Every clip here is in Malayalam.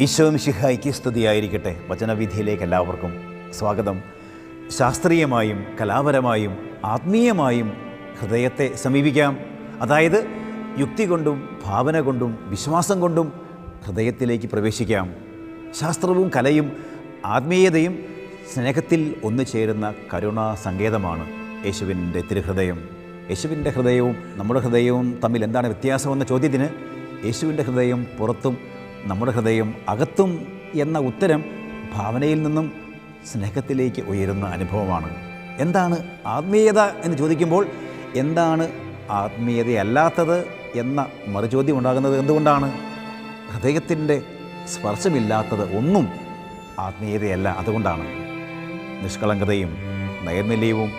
ഈശോ മിശിഹായ്ക്ക് സ്തുതിയായിരിക്കട്ടെ. വചനവിധിയിലേക്ക് എല്ലാവർക്കും സ്വാഗതം. ശാസ്ത്രീയമായും കലാപരമായും ആത്മീയമായും ഹൃദയത്തെ സമീപിക്കാം. അതായത് യുക്തി കൊണ്ടും ഭാവന കൊണ്ടും വിശ്വാസം കൊണ്ടും ഹൃദയത്തിലേക്ക് പ്രവേശിക്കാം. ശാസ്ത്രവും കലയും ആത്മീയതയും സ്നേഹത്തിൽ ഒന്നു ചേരുന്ന കരുണാ സങ്കേതമാണ് യേശുവിന്റെ തിരുഹൃദയം. യേശുവിന്റെ ഹൃദയവും നമ്മുടെ ഹൃദയവും തമ്മിൽ എന്താണ് വ്യത്യാസമെന്ന ചോദ്യത്തിന് യേശുവിന്റെ ഹൃദയം പുറത്തും നമ്മുടെ ഹൃദയം അകത്തും എന്ന ഉത്തരം ഭാവനയിൽ നിന്നും സ്നേഹത്തിലേക്ക് ഉയരുന്ന അനുഭവമാണ്. എന്താണ് ആത്മീയത എന്ന് ചോദിക്കുമ്പോൾ എന്താണ് ആത്മീയതയല്ലാത്തത് എന്ന മറുചോദ്യം ഉണ്ടാകുന്നത് എന്തുകൊണ്ടാണ്? ഹൃദയത്തിന്റെ സ്പർശമില്ലാത്തത് ഒന്നും ആത്മീയതയല്ല അതുകൊണ്ടാണ്. നിഷ്കളങ്കതയും നൈർമല്യവും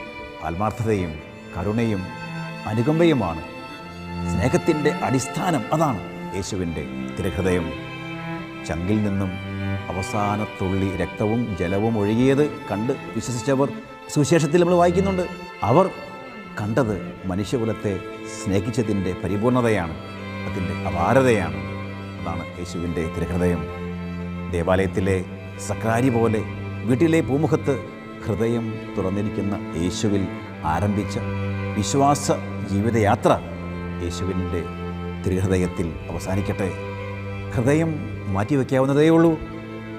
ആത്മാർത്ഥതയും കരുണയും അനുകമ്പയുമാണ്. സ്നേഹത്തിന്റെ അടിസ്ഥാനം അതാണ് യേശുവിന്റെ തിരുഹൃദയം. ചങ്കിൽ നിന്നും അവസാനത്തുള്ളി രക്തവും ജലവും ഒഴുകിയത് കണ്ട് വിശ്വസിച്ചവർ സുവിശേഷത്തിൽ നമ്മൾ വായിക്കുന്നുണ്ട്. അവർ കണ്ടത് മനുഷ്യകുലത്തെ സ്നേഹിച്ചതിന്റെ പരിപൂർണതയാണ് അതിന്റെ അപാരതയാണ്. അതാണ് യേശുവിന്റെ തിരുഹൃദയം. ദേവാലയത്തിലെ സക്കാരി പോലെ വീട്ടിലെ പൂമുഖത്ത് ഹൃദയം തുറന്നിരിക്കുന്ന യേശുവിൽ ആരംഭിച്ച വിശ്വാസ ജീവിതയാത്ര യേശുവിന്റെ തിരുഹൃദയത്തിൽ അവസാനിക്കട്ടെ. ഹൃദയം മാറ്റിവെക്കാവുന്നതേ ഉള്ളൂ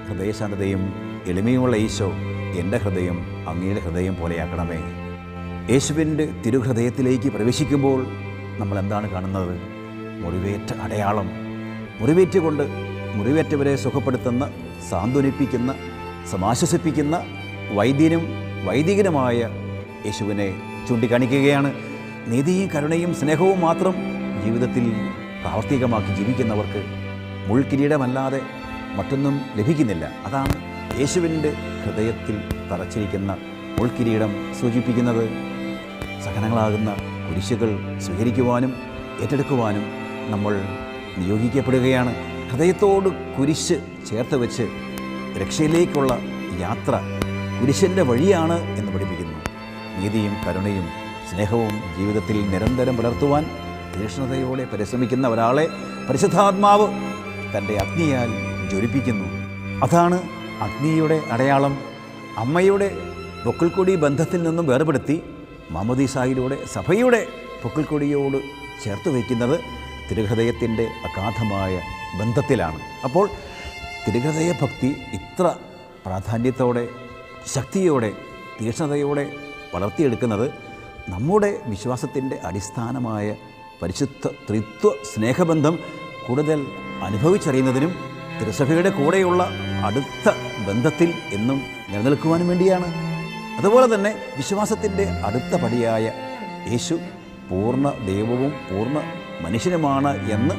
ഹൃദയശാന്തതയും എളിമയുമുള്ള ഈശോ എന്റെ ഹൃദയം അങ്ങയുടെ ഹൃദയം പോലെയാക്കണമേ. യേശുവിന്റെ തിരുഹൃദയത്തിലേക്ക് പ്രവേശിക്കുമ്പോൾ നമ്മൾ എന്താണ് കാണുന്നത്? മുറിവേറ്റ അടയാളം. മുറിവേറ്റുകൊണ്ട് മുറിവേറ്റവരെ സുഖപ്പെടുത്തുന്ന സാന്ത്വനിപ്പിക്കുന്ന സമാശ്വസിപ്പിക്കുന്ന വൈദ്യനും വൈദികനുമായ യേശുവിനെ ചൂണ്ടിക്കാണിക്കുകയാണ്. നീതിയും കരുണയും സ്നേഹവും മാത്രം ജീവിതത്തിൽ പ്രാവർത്തികമാക്കി ജീവിക്കുന്നവർക്ക് മുൾക്കിരീടമല്ലാതെ മറ്റൊന്നും ലഭിക്കുന്നില്ല. അതാണ് യേശുവിന്റെ ഹൃദയത്തിൽ തറച്ചിരിക്കുന്ന മുൾക്കിരീടം സൂചിപ്പിക്കുന്നത്. സഹനങ്ങളാകുന്ന കുരിശുകൾ സ്വീകരിക്കുവാനും ഏറ്റെടുക്കുവാനും നമ്മൾ നിയോഗിക്കപ്പെടുകയാണ്. ഹൃദയത്തോട് കുരിശ് ചേർത്ത് വെച്ച് രക്ഷയിലേക്കുള്ള യാത്ര കുരിശിന്റെ വഴിയാണ് എന്ന് പഠിപ്പിക്കുന്നു. നീതിയും കരുണയും സ്നേഹവും ജീവിതത്തിൽ നിരന്തരം പുലർത്തുവാൻ തീക്ഷ്ണതയോടെ പരിശ്രമിക്കുന്ന ഒരാളെ പരിശുദ്ധാത്മാവ് തന്റെ അഗ്നിയാൽ ജ്വലിപ്പിക്കുന്നു. അതാണ് അഗ്നിയുടെ അടയാളം. അമ്മയുടെ പൊക്കിൾക്കൊടി ബന്ധത്തിൽ നിന്നും വേർപെടുത്തി മമദീസായിലൂടെ സഭയുടെ പൊക്കിൾക്കൊടിയോട് ചേർത്ത് വയ്ക്കുന്നത് തിരുഹൃദയത്തിന്റെ അഗാധമായ ബന്ധത്തിലാണ്. അപ്പോൾ തിരുഹൃദയ ഭക്തി ഇത്ര പ്രാധാന്യത്തോടെ ശക്തിയോടെ തീക്ഷ്ണതയോടെ വളർത്തിയെടുക്കുന്നത് നമ്മുടെ വിശ്വാസത്തിന്റെ അടിസ്ഥാനമായ പരിശുദ്ധ ത്രിത്വ സ്നേഹബന്ധം കൂടുതൽ അനുഭവിച്ചറിയുന്നതിനും തിരുസഭയുടെ കൂടെയുള്ള അടുത്ത ബന്ധത്തിൽ എന്നും നിലനിൽക്കുവാനും വേണ്ടിയാണ്. അതുപോലെ തന്നെ വിശ്വാസത്തിന്റെ അടുത്ത പടിയായ യേശു പൂർണ ദൈവവും പൂർണ മനുഷ്യനുമാണ് എന്ന്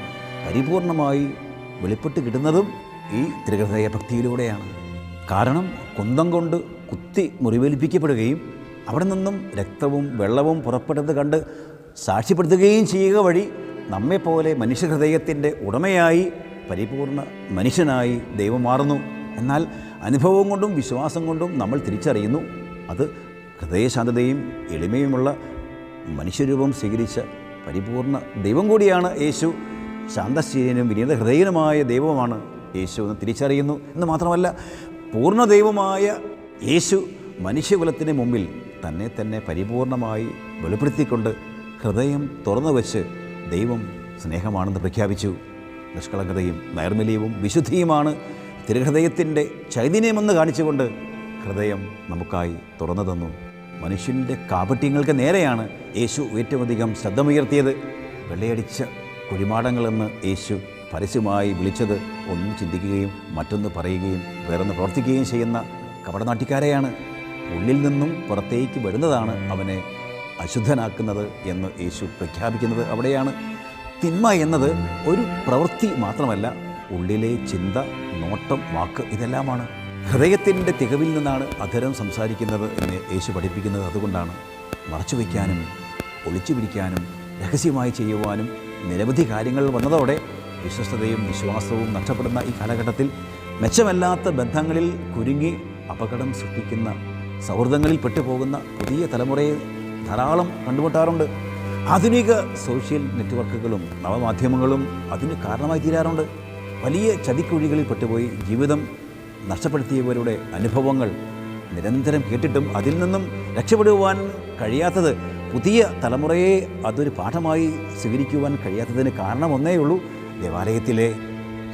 പരിപൂർണമായി വെളിപ്പെട്ട് കിട്ടുന്നതും ഈ ത്രിഹൃദയ ഭക്തിയിലൂടെയാണ് കാരണം കുന്തം കൊണ്ട് കുത്തി മുറിവേൽപ്പിക്കപ്പെടുകയും അവിടെ നിന്നും രക്തവും വെള്ളവും പുറപ്പെടുന്നത് കണ്ട് സാക്ഷ്യപ്പെടുത്തുകയും ചെയ്യുക വഴി നമ്മെപ്പോലെ മനുഷ്യഹൃദയത്തിന്റെ ഉടമയായി പരിപൂർണ മനുഷ്യനായി ദൈവം മാറുന്നു. എന്നാൽ അനുഭവം കൊണ്ടും വിശ്വാസം കൊണ്ടും നമ്മൾ തിരിച്ചറിയുന്നു. അത് ഹൃദയശാന്തതയും എളിമയുമുള്ള മനുഷ്യരൂപം സ്വീകരിച്ച പരിപൂർണ ദൈവം കൂടിയാണ് യേശു. ശാന്തശീലനും വിനീത ഹൃദയനുമായ ദൈവമാണ് യേശു എന്ന് തിരിച്ചറിയുന്നു. എന്ന് മാത്രമല്ല പൂർണ ദൈവമായ യേശു മനുഷ്യകുലത്തിന് മുമ്പിൽ തന്നെ തന്നെ പരിപൂർണമായി വെളിപ്പെടുത്തിക്കൊണ്ട് ഹൃദയം തുറന്നു വച്ച് ദൈവം സ്നേഹമാണെന്ന് പ്രഖ്യാപിച്ചു. നിഷ്കളങ്കതയും നൈർമല്യവും വിശുദ്ധിയുമാണ് തിരുഹൃദയത്തിന്റെ ചൈതന്യമെന്ന് കാണിച്ചുകൊണ്ട് ഹൃദയം നമുക്കായി തുറന്നു തന്നു മനുഷ്യന്റെ കാപട്യങ്ങൾക്ക് നേരെയാണ് യേശു ഏറ്റവും അധികം ശ്രദ്ധമുയർത്തിയത്. വെള്ളയടിച്ച കുഴിമാടങ്ങളെന്ന് യേശു പരസ്യമായി വിളിച്ചത് ഒന്ന് ചിന്തിക്കുകയും മറ്റൊന്ന് പറയുകയും വേറൊന്ന് പ്രവർത്തിക്കുകയും ചെയ്യുന്ന കപടനാട്ടിക്കാരെയാണ്. ഉള്ളിൽ നിന്നും പുറത്തേക്ക് വരുന്നതാണ് അവനെ അശുദ്ധനാക്കുന്നത് എന്ന് യേശു പ്രഖ്യാപിക്കുന്നത് അവിടെയാണ്. തിന്മ എന്നത് ഒരു പ്രവൃത്തി മാത്രമല്ല ഉള്ളിലെ ചിന്ത നോട്ടം വാക്ക് ഇതെല്ലാമാണ്. ഹൃദയത്തിന്റെ തികവിൽ നിന്നാണ് അധരം സംസാരിക്കുന്നത് എന്ന് യേശു പഠിപ്പിക്കുന്നത് അതുകൊണ്ടാണ്. മറച്ചു വയ്ക്കാനും ഒളിച്ചു പിടിക്കാനും രഹസ്യമായി ചെയ്യുവാനും നിരവധി കാര്യങ്ങൾ വന്നതോടെ വിശ്വസ്തതയും വിശ്വാസവും നഷ്ടപ്പെടുന്ന ഈ കാലഘട്ടത്തിൽ മെച്ചമല്ലാത്ത ബന്ധങ്ങളിൽ കുരുങ്ങി അപകടം സൃഷ്ടിക്കുന്ന സൗഹൃദങ്ങളിൽ പെട്ടുപോകുന്ന പുതിയ തലമുറയെ ധാരാളം കണ്ടുമുട്ടാറുണ്ട്. ആധുനിക സോഷ്യൽ നെറ്റ്വർക്കുകളും നവമാധ്യമങ്ങളും അതിന് കാരണമായി തീരാറുണ്ട്. വലിയ ചതിക്കുഴികളിൽ പെട്ടുപോയി ജീവിതം നഷ്ടപ്പെടുത്തിയവരുടെ അനുഭവങ്ങൾ നിരന്തരം കേട്ടിട്ടും അതിൽ നിന്നും രക്ഷപ്പെടുവാൻ കഴിയാത്തത് പുതിയ തലമുറയെ അതൊരു പാഠമായി സ്വീകരിക്കുവാൻ കഴിയാത്തതിന് കാരണം ഉള്ളൂ. ദേവാലയത്തിലെ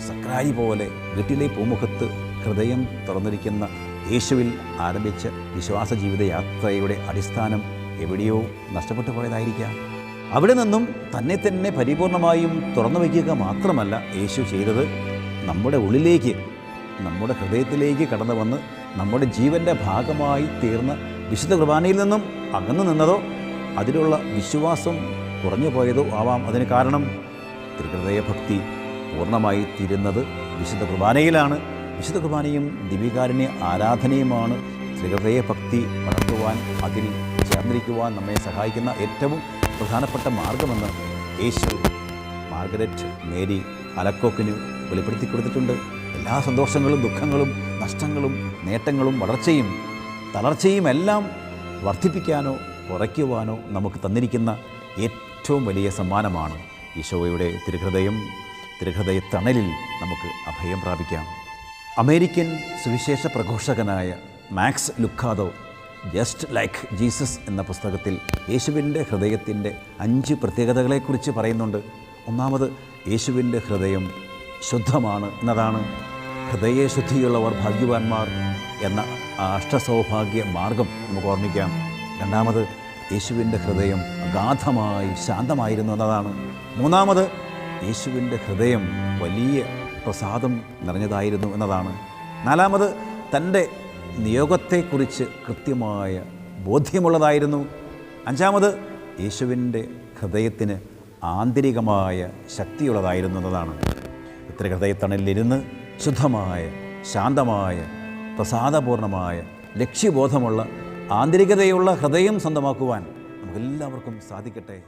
സക്രാരി പോലെ വീട്ടിലെ പൂമുഖത്ത് ഹൃദയം തുറന്നിരിക്കുന്ന യേശുവിൽ ആരംഭിച്ച വിശ്വാസ ജീവിത യാത്രയുടെ അടിസ്ഥാനം എവിടെയോ നഷ്ടപ്പെട്ടു പോയതായിരിക്കാം. അവിടെ നിന്നും തന്നെ തന്നെ പരിപൂർണമായും തുറന്നു വയ്ക്കുക മാത്രമല്ല യേശു ചെയ്തത്. നമ്മുടെ ഉള്ളിലേക്ക് നമ്മുടെ ഹൃദയത്തിലേക്ക് കടന്നു വന്ന് നമ്മുടെ ജീവന്റെ ഭാഗമായി തീർന്ന വിശുദ്ധ കുർബാനയിൽ നിന്നും അകന്നു നിന്നതോ അതിലുള്ള വിശ്വാസം കുറഞ്ഞു പോയതോ ആവാം. അതിന് കാരണം തിരുഹൃദയ ഭക്തി പൂർണമായി തീരുന്നത് വിശുദ്ധ കുർബാനയിലാണ്. വിശുദ്ധ കുർബാനയും ദിവികാരുണ്യ ആരാധനയുമാണ്. ത്രിഹൃദയ ഭക്തി വളർത്തുവാൻ അതിൽ ചേർന്നിരിക്കുവാൻ നമ്മെ സഹായിക്കുന്ന ഏറ്റവും പ്രധാനപ്പെട്ട മാർഗമെന്ന് യേശു മാർഗരറ്റ് മേരി അലക്കോക്കിന് വെളിപ്പെടുത്തി കൊടുത്തിട്ടുണ്ട്. എല്ലാ സന്തോഷങ്ങളും ദുഃഖങ്ങളും നഷ്ടങ്ങളും നേട്ടങ്ങളും വളർച്ചയും തളർച്ചയും എല്ലാം വർദ്ധിപ്പിക്കാനോ കുറയ്ക്കുവാനോ നമുക്ക് തന്നിരിക്കുന്ന ഏറ്റവും വലിയ സമ്മാനമാണ് ഈശോയുടെ തിരുഹൃദയം. തിരുഹൃദയ തണലിൽ നമുക്ക് അഭയം പ്രാപിക്കാം. അമേരിക്കൻ സുവിശേഷ പ്രഘോഷകനായ Max Lucado just like Jesus എന്ന പുസ്തകത്തിൽ യേശുവിന്റെ ഹൃദയത്തിന്റെ അഞ്ച് പ്രത്യേകതകളെക്കുറിച്ച് പറയുന്നുണ്ട്. ഒന്നാമത് യേശുവിന്റെ ഹൃദയം ശുദ്ധമാണ് എന്നതാണ്. ഹൃദയശുദ്ധിയുള്ളവർ ഭാഗ്യവാന്മാർ എന്ന അഷ്ടസൗഭാഗ്യ മാർഗം നമുക്ക് ഓർമ്മിക്കാം. രണ്ടാമത് യേശുവിന്റെ ഹൃദയം അഗാധമായി ശാന്തമായിരുന്നു എന്നതാണ്. മൂന്നാമത് യേശുവിന്റെ ഹൃദയം വലിയ പ്രസാദം നിറഞ്ഞതായിരുന്നു എന്നതാണ്. നാലാമത് തന്റെ നിയോഗത്തെക്കുറിച്ച് കൃത്യമായ ബോധ്യമുള്ളതായിരുന്നു. അഞ്ചാമത് യേശുവിന്റെ ഹൃദയത്തിന് ആന്തരികമായ ശക്തിയുള്ളതായിരുന്നു എന്നതാണ്. ഇത്ര ഹൃദയത്തണലിലിരുന്ന് ശുദ്ധമായ ശാന്തമായ പ്രസാദപൂർണമായ ലക്ഷ്യബോധമുള്ള ആന്തരികതയുള്ള ഹൃദയം സ്വന്തമാക്കുവാൻ നമുക്കെല്ലാവർക്കും സാധിക്കട്ടെ.